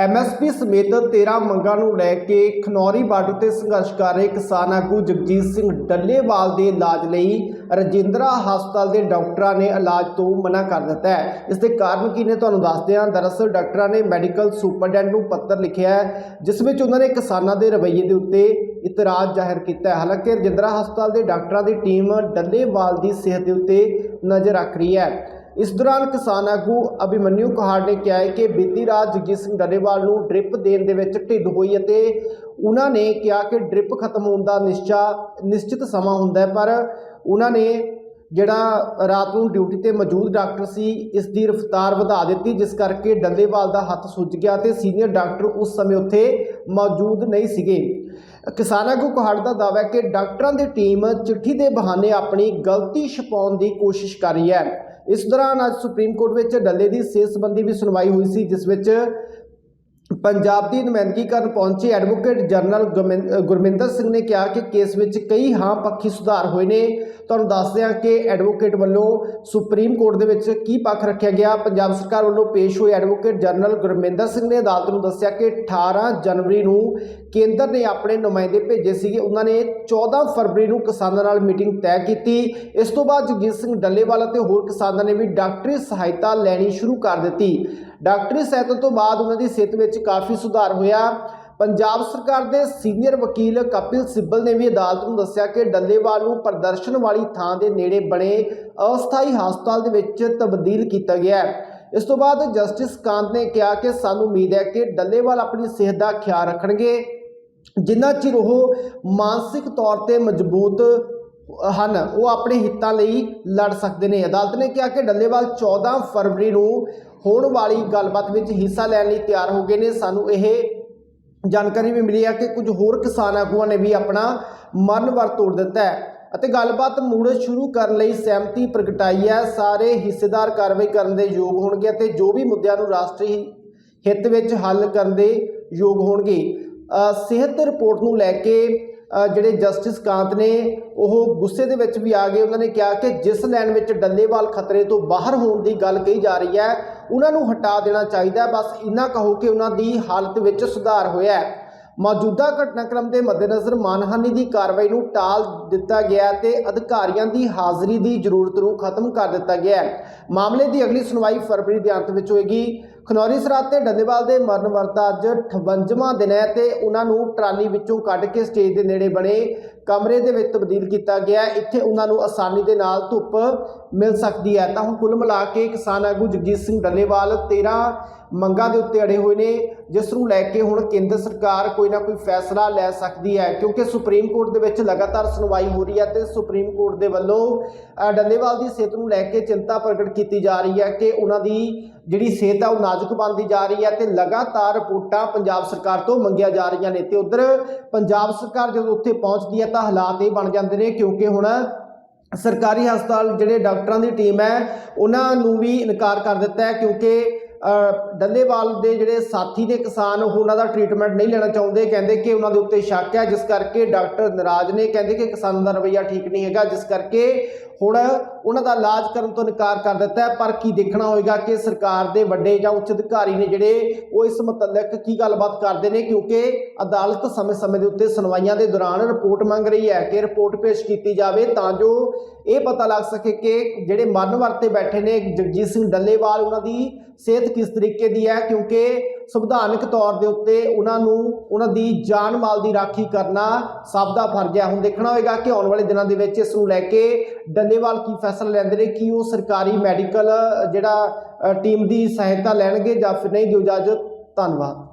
MSP ਸਮੇਤ 13 ਮੰਗਾਂ ਨੂੰ ਲੈ ਕੇ ਖਨੌਰੀ ਬਾਰਡਰ ਤੇ ਸੰਘਰਸ਼ ਕਰ ਰਹੇ ਕਿਸਾਨ ਆਗੂ ਜਗਜੀਤ ਸਿੰਘ ਡੱਲੇਵਾਲ ਦੇ ਇਲਾਜ ਲਈ ਰਜਿੰਦਰਾ ਹਸਪਤਾਲ ਦੇ ਡਾਕਟਰਾਂ ਨੇ ਇਲਾਜ ਤੋਂ ਮਨਾ ਕਰ ਦਿੱਤਾ ਹੈ। ਇਸ ਦੇ ਕਾਰਨ ਕੀ ਨੇ ਤੁਹਾਨੂੰ ਦੱਸਦੇ ਹਾਂ। ਦਰਅਸਲ ਡਾਕਟਰਾਂ ਨੇ ਮੈਡੀਕਲ ਸੁਪਰਡੈਂਟ ਨੂੰ ਪੱਤਰ ਲਿਖਿਆ ਹੈ, ਜਿਸ ਵਿੱਚ ਉਹਨਾਂ ਨੇ ਕਿਸਾਨਾਂ ਦੇ ਰਵੱਈਏ ਦੇ ਉੱਤੇ ਇਤਰਾਜ਼ ਜ਼ਾਹਿਰ ਕੀਤਾ ਹੈ। ਹਾਲਾਂਕਿ ਰਜਿੰਦਰਾ ਹਸਪਤਾਲ ਦੇ ਡਾਕਟਰਾਂ ਦੀ ਟੀਮ ਡੱਲੇਵਾਲ ਦੀ ਸਿਹਤ ਦੇ ਉੱਤੇ ਨਜ਼ਰ ਰੱਖ ਰਹੀ ਹੈ। ਇਸ ਦੌਰਾਨ ਕਿਸਾਨ ਆਗੂ ਅਭਿਮਨਿਊ ਕਹਾੜ ਨੇ ਕਿਹਾ ਹੈ ਕਿ ਬੀਤੀ ਰਾਤ ਜਗਜੀਤ ਸਿੰਘ ਡੱਲੇਵਾਲ ਨੂੰ ਡ੍ਰਿਪ ਦੇਣ ਦੇ ਵਿੱਚ ਢਿੱਡ ਹੋਈ ਅਤੇ ਉਹਨਾਂ ਨੇ ਕਿਹਾ ਕਿ ਡ੍ਰਿਪ ਖਤਮ ਹੋਣ ਦਾ ਨਿਸ਼ਚਾ ਨਿਸ਼ਚਿਤ ਸਮਾਂ ਹੁੰਦਾ ਹੈ, ਪਰ ਉਹਨਾਂ ਨੇ ਜਿਹੜਾ ਰਾਤ ਨੂੰ ਡਿਊਟੀ ਤੇ ਮੌਜੂਦ ਡਾਕਟਰ ਸੀ, ਇਸ ਦੀ ਰਫ਼ਤਾਰ ਵਧਾ ਦਿੱਤੀ, ਜਿਸ ਕਰਕੇ ਡੱਲੇਵਾਲ ਦਾ ਹੱਥ ਸੁੱਜ ਗਿਆ ਤੇ ਸੀਨੀਅਰ ਡਾਕਟਰ ਉਸ ਸਮੇਂ ਉੱਥੇ ਮੌਜੂਦ ਨਹੀਂ ਸੀਗੇ। ਕਿਸਾਨਾਂ ਕੋ ਕਹਾੜ ਦਾ ਦਾਅਵਾ ਹੈ ਕਿ ਡਾਕਟਰਾਂ ਦੀ ਟੀਮ ਚਿੱਠੀ ਦੇ ਬਹਾਨੇ ਆਪਣੀ ਗਲਤੀ ਛੁਪਾਉਣ ਦੀ ਕੋਸ਼ਿਸ਼ ਕਰ ਰਹੀ ਹੈ। ਇਸ ਦੌਰਾਨ ਅੱਜ ਸੁਪਰੀਮ ਕੋਰਟ ਵਿੱਚ ਡੱਲੇ ਦੀ ਸਿਹਤ ਸੰਬੰਧੀ ਵੀ ਸੁਣਵਾਈ ਹੋਈ ਸੀ, ਜਿਸ ਵਿੱਚ ਪੰਜਾਬ ਦੀ ਨੁਮਾਇੰਦਗੀ ਕਰਨ ਪਹੁੰਚੇ ਐਡਵੋਕੇਟ ਜਨਰਲ ਗੁਰਮਿੰ- ਗੁਰਮਿੰਦਰ ਸਿੰਘ ਨੇ ਕਿਹਾ ਕਿ ਕੇਸ ਵਿੱਚ ਕਈ ਹਾਂ ਪੱਖੀ ਸੁਧਾਰ ਹੋਏ ਨੇ। ਤੁਹਾਨੂੰ ਦੱਸਦੇ ਹਾਂ ਕਿ ਐਡਵੋਕੇਟ ਵੱਲੋਂ ਸੁਪਰੀਮ ਕੋਰਟ ਦੇ ਵਿੱਚ ਕੀ ਪੱਖ ਰੱਖਿਆ ਗਿਆ? ਪੰਜਾਬ ਸਰਕਾਰ ਵੱਲੋਂ ਪੇਸ਼ ਹੋਏ ਐਡਵੋਕੇਟ ਜਨਰਲ ਗੁਰਮਿੰਦਰ ਸਿੰਘ ਨੇ ਅਦਾਲਤ ਨੂੰ ਦੱਸਿਆ ਕਿ 18 ਜਨਵਰੀ ਨੂੰ ਕੇਂਦਰ ਨੇ ਆਪਣੇ ਨੁਮਾਇੰਦੇ ਭੇਜੇ ਸੀਗੇ। ਉਹਨਾਂ ਨੇ 14 ਫਰਵਰੀ ਨੂੰ ਕਿਸਾਨਾਂ ਨਾਲ ਮੀਟਿੰਗ ਤੈਅ ਕੀਤੀ। ਇਸ ਤੋਂ ਬਾਅਦ ਜਗਜੀਤ ਸਿੰਘ ਡੱਲੇਵਾਲ ਅਤੇ ਹੋਰ ਕਿਸਾਨਾਂ ਨੇ ਵੀ ਡਾਕਟਰੀ ਸਹਾਇਤਾ ਲੈਣੀ ਸ਼ੁਰੂ ਕਰ ਦਿੱਤੀ। ਡਾਕਟਰੀ ਸਹਾਇਤਾ ਤੋਂ ਬਾਅਦ ਉਹਨਾਂ ਦੀ ਸਿਹਤ ਵਿੱਚ ਕਾਫੀ ਸੁਧਾਰ ਹੋਇਆ। ਪੰਜਾਬ ਸਰਕਾਰ ਦੇ ਸੀਨੀਅਰ ਵਕੀਲ ਕਪਿਲ ਸਿੱਬਲ ਨੇ ਵੀ ਅਦਾਲਤ ਨੂੰ ਦੱਸਿਆ ਕਿ ਡੱਲੇਵਾਲ ਨੂੰ ਪ੍ਰਦਰਸ਼ਨ ਵਾਲੀ ਥਾਂ ਦੇ ਨੇੜੇ ਬਣੇ ਅਸਥਾਈ ਹਸਪਤਾਲ ਦੇ ਵਿੱਚ ਤਬਦੀਲ ਕੀਤਾ ਗਿਆ ਹੈ। ਇਸ ਤੋਂ ਬਾਅਦ ਜਸਟਿਸ ਕਾਂਤ ਨੇ ਕਿਹਾ ਕਿ ਸਾਨੂੰ ਉਮੀਦ ਹੈ ਕਿ ਡੱਲੇਵਾਲ ਆਪਣੀ ਸਿਹਤ ਦਾ ਖਿਆਲ ਰੱਖਣਗੇ, ਜਿੰਨਾ ਚਿਰ ਉਹ ਮਾਨਸਿਕ ਤੌਰ ਤੇ ਮਜ਼ਬੂਤ ਹਨ। ਉਹ ਆਪਣੇ ਹਿੱਤਾਂ ਲਈ ਲੜ ਸਕਦੇ ਨੇ। ਅਦਾਲਤ ਨੇ ਕਿਹਾ ਕਿ ਡੱਲੇਵਾਲ 14 ਫਰਵਰੀ ਨੂੰ ਹੋਣ ਵਾਲੀ ਗੱਲਬਾਤ ਵਿੱਚ ਹਿੱਸਾ ਲੈਣ ਲਈ ਤਿਆਰ ਹੋ ਗਏ ਨੇ। ਸਾਨੂੰ ਇਹ ਜਾਣਕਾਰੀ ਵੀ ਮਿਲੀ ਹੈ ਕਿ ਕੁਝ ਹੋਰ ਕਿਸਾਨ ਆਗੂਆਂ ਨੇ ਵੀ ਆਪਣਾ ਮਨ ਵਰਤੋੜ ਦਿੱਤਾ ਹੈ। ਅਤੇ ਗੱਲਬਾਤ ਮੁੜ ਸ਼ੁਰੂ ਕਰਨ ਲਈ ਸਹਿਮਤੀ ਪ੍ਰਗਟਾਈ ਹੈ। ਸਾਰੇ ਹਿੱਸੇਦਾਰ ਕਾਰਵਾਈ ਕਰਨ ਦੇ ਯੋਗ ਹੋਣਗੇ ਅਤੇ ਜੋ ਵੀ ਮੁੱਦਿਆਂ ਨੂੰ ਰਾਸ਼ਟਰੀ ਹਿੱਤ ਵਿੱਚ ਹੱਲ ਕਰਨ ਦੇ ਯੋਗ ਹੋਣਗੇ। ਸਿਹਤ ਰਿਪੋਰਟ ਨੂੰ ਲੈ ਕੇ ਜਿਹੜੇ ਜਸਟਿਸ ਕਾਂਤ ਨੇ, ਉਹ ਗੁੱਸੇ ਦੇ ਵਿੱਚ ਵੀ ਆ ਗਏ। ਉਹਨਾਂ ਨੇ ਕਿਹਾ ਕਿ ਜਿਸ ਲਾਈਨ ਵਿੱਚ ਡੱਲੇਵਾਲ ਖਤਰੇ ਤੋਂ ਬਾਹਰ ਹੋਣ ਦੀ ਗੱਲ ਕਹੀ ਜਾ ਰਹੀ ਹੈ, ਉਹਨਾਂ ਨੂੰ ਹਟਾ ਦੇਣਾ ਚਾਹੀਦਾ ਬਸ ਇੰਨਾ ਕਹੋ ਕਿ ਉਹਨਾਂ ਦੀ ਹਾਲਤ ਵਿੱਚ ਸੁਧਾਰ ਹੋਇਆ ਹੈ। ਮੌਜੂਦਾ ਘਟਨਾਕ੍ਰਮ ਦੇ ਮੱਦੇਨਜ਼ਰ ਮਾਨਹਾਨੀ ਦੀ ਕਾਰਵਾਈ ਨੂੰ ਟਾਲ ਦਿੱਤਾ ਗਿਆ ਤੇ ਅਧਿਕਾਰੀਆਂ ਦੀ ਹਾਜ਼ਰੀ ਦੀ ਜ਼ਰੂਰਤ ਨੂੰ ਖਤਮ ਕਰ ਦਿੱਤਾ ਗਿਆ ਮਾਮਲੇ ਦੀ ਅਗਲੀ ਸੁਣਵਾਈ ਫਰਵਰੀ ਦੇ ਅੰਤ ਵਿੱਚ ਹੋਏਗੀ। ਖਨੌਰੀ ਸਰਾਤ ਤੇ ਡੱਲੇਵਾਲ ਦੇ ਮਰਨ ਵਰਤਾ ਅੱਜ 58ਵਾਂ ਦਿਨ ਹੈ ਤੇ ਉਹਨਾਂ ਨੂੰ ਟਰਾਲੀ ਵਿੱਚੋਂ ਕੱਢ ਕੇ ਸਟੇਜ ਦੇ ਨੇੜੇ ਬਣੇ ਕਮਰੇ ਦੇ ਵਿੱਚ ਤਬਦੀਲ ਕੀਤਾ ਗਿਆ ਇੱਥੇ ਉਹਨਾਂ ਨੂੰ ਆਸਾਨੀ ਦੇ ਨਾਲ ਧੁੱਪ ਮਿਲ ਸਕਦੀ ਹੈ। ਤਾਂ ਹੁਣ ਕੁੱਲ ਮਿਲਾ ਕੇ ਕਿਸਾਨ ਆਗੂ ਜਗਜੀਤ ਸਿੰਘ ਡੱਲੇਵਾਲ 13 ਮੰਗਾਂ ਦੇ ਉੱਤੇ ਅੜੇ ਹੋਏ ਨੇ, ਜਿਸ ਨੂੰ ਲੈ ਕੇ ਹੁਣ ਕੇਂਦਰ ਸਰਕਾਰ ਕੋਈ ਨਾ ਕੋਈ ਫੈਸਲਾ ਲੈ ਸਕਦੀ ਹੈ, ਕਿਉਂਕਿ ਸੁਪਰੀਮ ਕੋਰਟ ਦੇ ਵਿੱਚ ਲਗਾਤਾਰ ਸੁਣਵਾਈ ਹੋ ਰਹੀ ਹੈ ਤੇ ਸੁਪਰੀਮ ਕੋਰਟ ਦੇ ਵੱਲੋਂ ਡੱਲੇਵਾਲ ਦੀ ਸਿਹਤ ਨੂੰ ਲੈ ਕੇ ਚਿੰਤਾ ਪ੍ਰਗਟ ਕੀਤੀ ਜਾ ਰਹੀ ਹੈ ਕਿ ਉਹਨਾਂ ਦੀ ਜਿਹੜੀ ਸਿਹਤ ਹੈ ਉਹ ਨਾਜ਼ੁਕ ਬਣਦੀ ਜਾ ਰਹੀ ਹੈ ਤੇ ਲਗਾਤਾਰ ਰਿਪੋਰਟਾਂ ਪੰਜਾਬ ਸਰਕਾਰ ਤੋਂ ਮੰਗੀਆਂ ਜਾ ਰਹੀਆਂ ਨੇ ਤੇ ਉਧਰ ਪੰਜਾਬ ਸਰਕਾਰ ਜਦੋਂ ਉੱਥੇ ਪਹੁੰਚਦੀ ਹੈ ਤਾਂ ਹਾਲਾਤ ਇਹ ਬਣ ਜਾਂਦੇ ਨੇ ਕਿਉਂਕਿ ਹੁਣ ਸਰਕਾਰੀ ਹਸਪਤਾਲ ਜਿਹੜੇ ਡਾਕਟਰਾਂ ਦੀ ਟੀਮ ਹੈ, ਉਹਨਾਂ ਨੂੰ ਵੀ ਇਨਕਾਰ ਕਰ ਦਿੱਤਾ ਹੈ ਕਿਉਂਕਿ ਡੱਲੇਵਾਲ ਦੇ ਜਿਹੜੇ ਸਾਥੀ ਦੇ ਕਿਸਾਨ ਉਹਨਾਂ ਦਾ ਟ੍ਰੀਟਮੈਂਟ ਨਹੀਂ ਲੈਣਾ ਚਾਹੁੰਦੇ। ਕਹਿੰਦੇ ਕਿ ਉਹਨਾਂ ਦੇ ਉੱਤੇ ਸ਼ੱਕ ਹੈ, ਜਿਸ ਕਰਕੇ ਡਾਕਟਰ ਨਰਾਜ ਨੇ। ਕਹਿੰਦੇ ਕਿ ਕਿਸਾਨਾਂ ਦਾ ਰਵੱਈਆ ਠੀਕ ਨਹੀਂ ਹੈਗਾ, ਜਿਸ ਕਰਕੇ ਹੁਣ ਉਹਨਾਂ ਦਾ ਇਲਾਜ ਕਰਨ ਤੋਂ ਇਨਕਾਰ ਕਰ ਦਿੱਤਾ ਹੈ। ਪਰ ਕੀ ਦੇਖਣਾ ਹੋਏਗਾ ਕਿ ਸਰਕਾਰ ਦੇ ਵੱਡੇ ਜਾਂ ਉੱਚ ਅਧਿਕਾਰੀ ਨੇ ਜਿਹੜੇ, ਉਹ ਇਸ ਮੁਤਲਕ ਕੀ ਗੱਲਬਾਤ ਕਰਦੇ ਨੇ? ਕਿਉਂਕਿ ਅਦਾਲਤ ਸਮੇਂ-ਸਮੇਂ ਦੇ ਉੱਤੇ ਸੁਣਵਾਈਆਂ ਦੇ ਦੌਰਾਨ ਰਿਪੋਰਟ ਮੰਗ ਰਹੀ ਹੈ ਕਿ ਰਿਪੋਰਟ ਪੇਸ਼ ਕੀਤੀ ਜਾਵੇ ਤਾਂ ਜੋ ਇਹ ਪਤਾ ਲੱਗ ਸਕੇ ਕਿ ਜਿਹੜੇ ਮਰਨ ਵਰਤੇ ਬੈਠੇ ਨੇ ਜਗਜੀਤ ਸਿੰਘ ਡੱਲੇਵਾਲ, ਉਹਨਾਂ ਦੀ ਸਿਹਤ ਕਿਸ ਤਰੀਕੇ ਦੀ ਹੈ? ਕਿਉਂਕਿ ਸੰਵਿਧਾਨਕ ਤੌਰ ਦੇ ਉੱਤੇ ਉਹਨਾਂ ਨੂੰ, ਉਹਨਾਂ ਦੀ ਜਾਨ ਮਾਲ ਦੀ ਰਾਖੀ ਕਰਨਾ ਸਭ ਦਾ ਫਰਜ਼ ਹੈ। ਹੁਣ ਦੇਖਣਾ ਹੋਏਗਾ ਕਿ ਆਉਣ ਵਾਲੇ ਦਿਨਾਂ ਦੇ ਵਿੱਚ ਇਸ ਨੂੰ ਲੈ ਕੇ ਡੱਲੇਵਾਲ ਕੀ ਫੈਸਲਾ ਲੈਂਦੇ ਨੇ, ਕਿ ਉਹ ਸਰਕਾਰੀ ਮੈਡੀਕਲ ਜਿਹੜਾ ਟੀਮ ਦੀ ਸਹਾਇਤਾ ਲੈਣਗੇ ਜਾਂ ਫਿਰ ਨਹੀਂ, ਦਿਓ ਇਜਾਜ਼ਤ। ਧੰਨਵਾਦ।